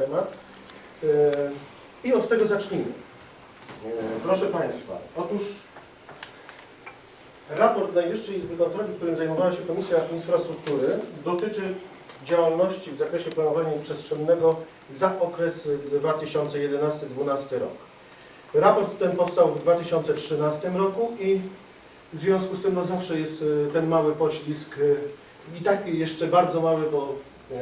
temat. E, I od tego zacznijmy. E, Proszę Państwa, otóż raport Najwyższej Izby Kontroli, którym zajmowała się Komisja Infrastruktury, dotyczy działalności w zakresie planowania przestrzennego za okres 2011-2012 rok. Raport ten powstał w 2013 roku i w związku z tym no zawsze jest e, ten mały poślizg i tak jeszcze bardzo mały, bo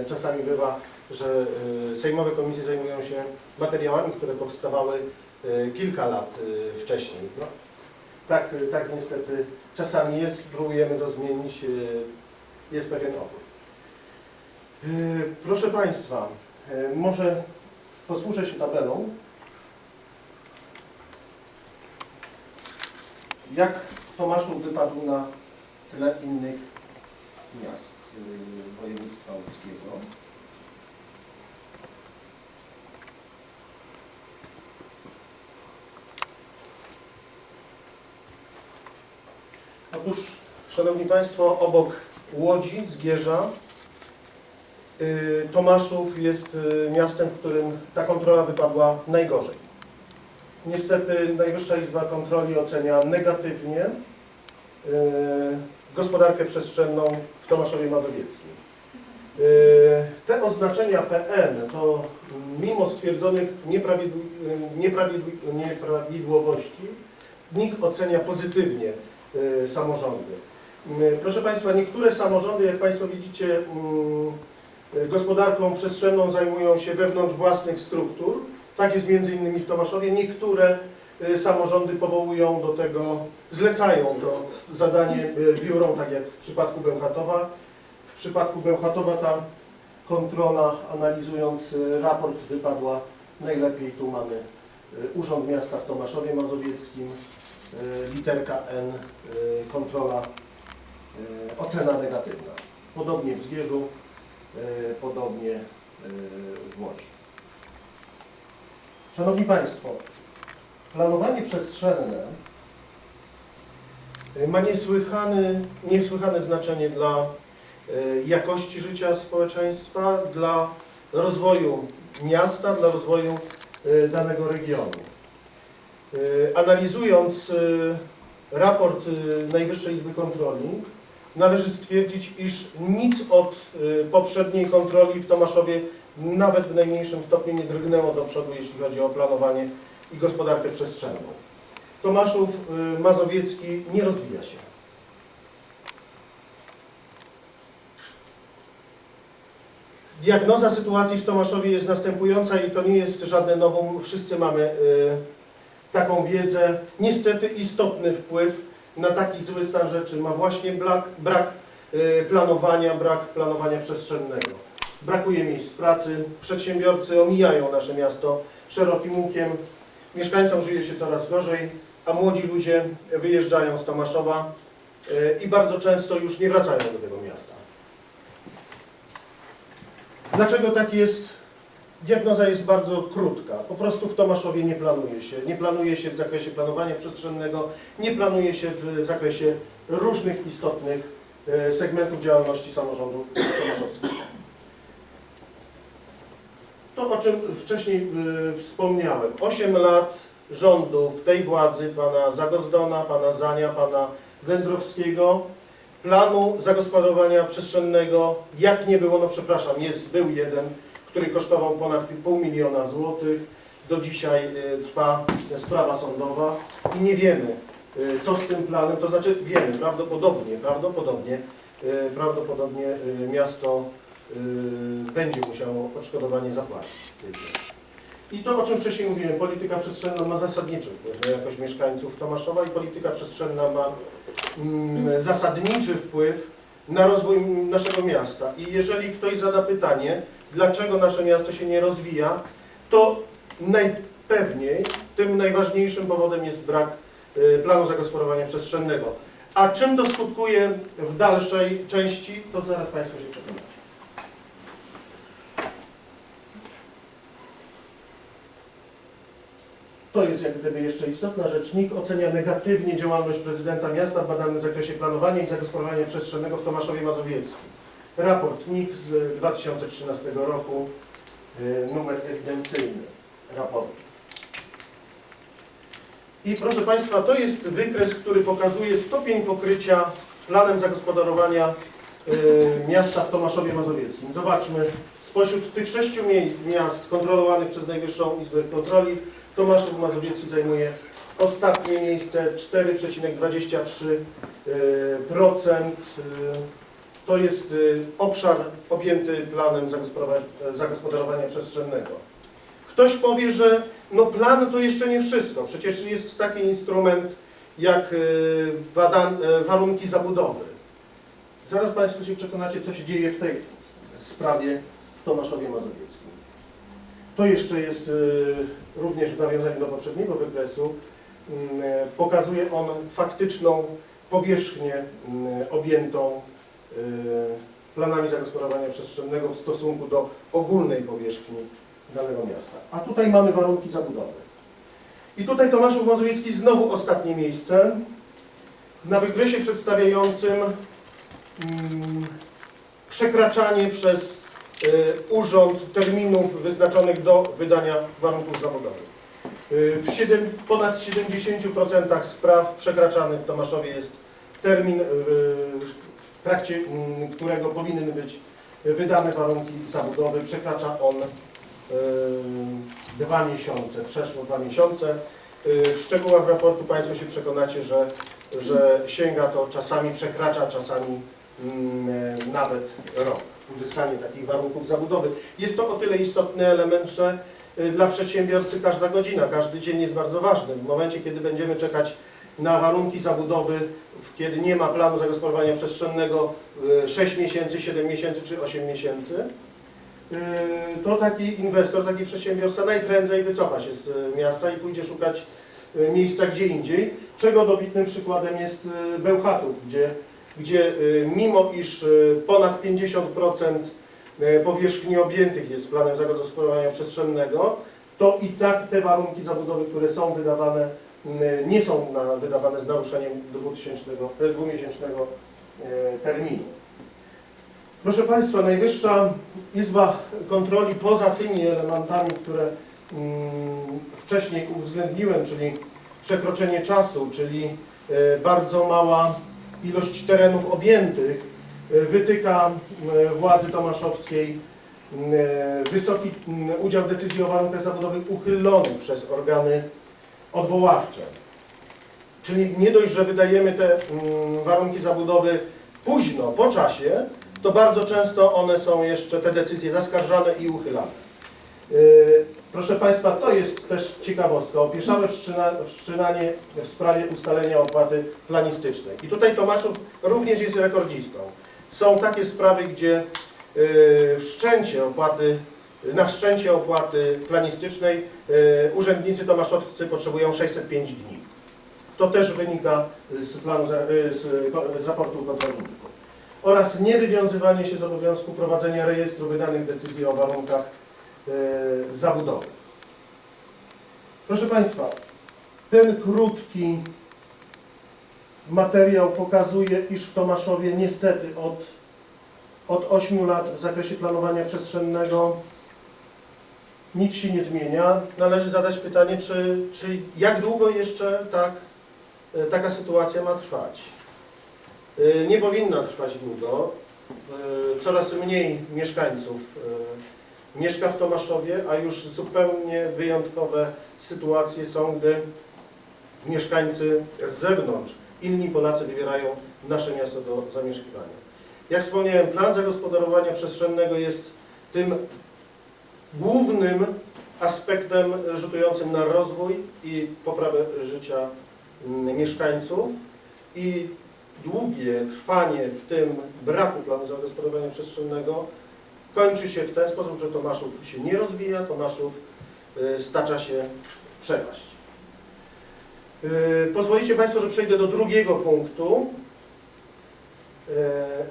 czasami bywa, że e, sejmowe komisje zajmują się materiałami, które powstawały e, kilka lat e, wcześniej. No, tak, tak niestety czasami jest, próbujemy to zmienić, jest pewien opór. Proszę Państwa, może posłużę się tabelą. Jak Tomaszów wypadł na tle innych miast województwa łódzkiego. Otóż, Szanowni Państwo, obok Łodzi, Zgierza, y, Tomaszów jest y, miastem, w którym ta kontrola wypadła najgorzej. Niestety Najwyższa Izba Kontroli ocenia negatywnie y, gospodarkę przestrzenną w Tomaszowie Mazowieckim. Te oznaczenia PN to mimo stwierdzonych nieprawidł, nieprawidł, nieprawidłowości NIK ocenia pozytywnie samorządy. Y, Proszę Państwa, niektóre samorządy, jak Państwo widzicie, mm, y, gospodarką przestrzenną zajmują się wewnątrz własnych struktur. Tak jest między innymi w Tomaszowie. Niektóre y, samorządy powołują do tego, zlecają to zadanie y, biurom, tak jak w przypadku Bełchatowa. W przypadku Bełchatowa ta kontrola, analizując y, raport, wypadła najlepiej. Tu mamy y, Urząd Miasta w Tomaszowie Mazowieckim, y, literka N, y, kontrola, y, ocena negatywna. Podobnie w Zgierzu, y, podobnie y, w Łodzi. Szanowni Państwo, planowanie przestrzenne y, ma niesłychane, niesłychane znaczenie dla y, jakości życia społeczeństwa, dla rozwoju miasta, dla rozwoju y, danego regionu. Y, Analizując y, raport y, Najwyższej Izby Kontroli, należy stwierdzić, iż nic od poprzedniej kontroli w Tomaszowie nawet w najmniejszym stopniu nie drgnęło do przodu, jeśli chodzi o planowanie i gospodarkę przestrzenną. Tomaszów Mazowiecki nie rozwija się. Diagnoza sytuacji w Tomaszowie jest następująca i to nie jest żadne nowum. Wszyscy mamy taką wiedzę. Niestety istotny wpływ na taki zły stan rzeczy ma właśnie brak, brak y, planowania, brak planowania przestrzennego. Brakuje miejsc pracy, przedsiębiorcy omijają nasze miasto szerokim łukiem, mieszkańcom żyje się coraz gorzej, a młodzi ludzie wyjeżdżają z Tomaszowa y, i bardzo często już nie wracają do tego miasta. Dlaczego tak jest? Diagnoza jest bardzo krótka. Po prostu w Tomaszowie nie planuje się. Nie planuje się w zakresie planowania przestrzennego, nie planuje się w zakresie różnych istotnych e, segmentów działalności samorządu tomaszowskiego. To, o czym wcześniej e, wspomniałem. 8 lat rządów tej władzy, pana Zagozdona, pana Zania, pana Wędrowskiego, planu zagospodarowania przestrzennego, jak nie było, no przepraszam, jest, był jeden, który kosztował ponad pół miliona złotych. Do dzisiaj y, trwa sprawa sądowa i nie wiemy, y, co z tym planem, to znaczy wiemy, prawdopodobnie, prawdopodobnie, y, prawdopodobnie miasto będzie musiało odszkodowanie zapłacić. I to, o czym wcześniej mówiłem, polityka przestrzenna ma zasadniczy wpływ na jakość mieszkańców Tomaszowa i polityka przestrzenna ma mm, zasadniczy wpływ na rozwój naszego miasta. I jeżeli ktoś zada pytanie, dlaczego nasze miasto się nie rozwija, to najpewniej tym najważniejszym powodem jest brak y, planu zagospodarowania przestrzennego. A czym to skutkuje w dalszej części, to zaraz Państwo się przekonacie. To jest jak gdyby jeszcze istotna rzecz. NIK ocenia negatywnie działalność prezydenta miasta w badanym zakresie planowania i zagospodarowania przestrzennego w Tomaszowie Mazowieckim. Raport NIK z 2013 roku y, numer ewidencyjny raportu. I proszę Państwa, to jest wykres, który pokazuje stopień pokrycia planem zagospodarowania y, miasta w Tomaszowie Mazowieckim. Zobaczmy, spośród tych sześciu miast kontrolowanych przez Najwyższą Izbę Kontroli, Tomaszów Mazowiecki zajmuje ostatnie miejsce 4,23%. To jest y, obszar objęty planem zagospodarowa- zagospodarowania przestrzennego. Ktoś powie, że no plan to jeszcze nie wszystko. Przecież jest taki instrument jak y, y, warunki zabudowy. Zaraz Państwo się przekonacie, co się dzieje w tej sprawie w Tomaszowie Mazowieckim. To jeszcze jest y, również w nawiązaniu do poprzedniego wykresu. Mm, e, Pokazuje on faktyczną powierzchnię mm, objętą planami zagospodarowania przestrzennego w stosunku do ogólnej powierzchni danego miasta. A tutaj mamy warunki zabudowy. I tutaj Tomaszów Mazowiecki znowu ostatnie miejsce na wykresie przedstawiającym mm, przekraczanie przez y, urząd terminów wyznaczonych do wydania warunków zabudowy. Y, W 7, ponad 70% spraw przekraczanych w Tomaszowie jest termin, y, w trakcie mm, którego powinny być wydane warunki zabudowy. Przekracza on y, dwa miesiące, przeszło dwa miesiące. Y, W szczegółach raportu Państwo się przekonacie, że, że sięga to czasami przekracza, czasami mm, e, nawet rok uzyskanie takich warunków zabudowy. Jest to o tyle istotny element, że dla przedsiębiorcy każda godzina, każdy dzień jest bardzo ważny. W momencie, kiedy będziemy czekać na warunki zabudowy, kiedy nie ma planu zagospodarowania przestrzennego y, 6 miesięcy, 7 miesięcy czy 8 miesięcy, y, to taki inwestor, taki przedsiębiorca najprędzej wycofa się z y, miasta i pójdzie szukać y, miejsca gdzie indziej, czego dobitnym przykładem jest y, Bełchatów, gdzie, gdzie y, mimo iż y, ponad 50% y, powierzchni objętych jest planem zagospodarowania przestrzennego, to i tak te warunki zabudowy, które są wydawane, y, nie są na, wydawane z naruszeniem 2000, y, dwumiesięcznego y, terminu. Proszę Państwa, Najwyższa Izba Kontroli poza tymi elementami, które mm, wcześniej uwzględniłem, czyli przekroczenie czasu, czyli e, bardzo mała ilość terenów objętych, e, wytyka e, władzy tomaszowskiej e, wysoki udział decyzji o warunkach zabudowych uchylonych przez organy odwoławcze. Czyli nie dość, że wydajemy te mm, warunki zabudowy późno, po czasie, to bardzo często one są jeszcze, te decyzje zaskarżane i uchylane. Yy, Proszę Państwa, to jest też ciekawostka. Opieszałe wszczyna, wszczynanie w sprawie ustalenia opłaty planistycznej. I tutaj Tomaszów również jest rekordzistą. Są takie sprawy, gdzie yy, wszczęcie opłaty, na wszczęcie opłaty planistycznej yy, urzędnicy tomaszowscy potrzebują 605 dni. To też wynika z, planu, yy, z, z raportu kontrolnego oraz niewywiązywanie się z obowiązku prowadzenia rejestru wydanych decyzji o warunkach e, zabudowy. Proszę Państwa, ten krótki materiał pokazuje, iż w Tomaszowie niestety od, od 8 lat w zakresie planowania przestrzennego nic się nie zmienia. Należy zadać pytanie, czy, czy jak długo jeszcze tak, e, taka sytuacja ma trwać. Y, Nie powinna trwać długo. Y, Coraz mniej mieszkańców mieszka w Tomaszowie, a już zupełnie wyjątkowe sytuacje są, gdy mieszkańcy z zewnątrz, inni Polacy wybierają nasze miasto do zamieszkiwania. Jak wspomniałem, plan zagospodarowania przestrzennego jest tym głównym aspektem rzutującym na rozwój i poprawę życia mieszkańców i długie trwanie w tym braku planu zagospodarowania przestrzennego kończy się w ten sposób, że Tomaszów się nie rozwija, Tomaszów y, stacza się w przepaść. Y, Pozwolicie Państwo, że przejdę do drugiego punktu, Y,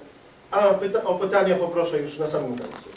a o pytania poproszę już na samym końcu.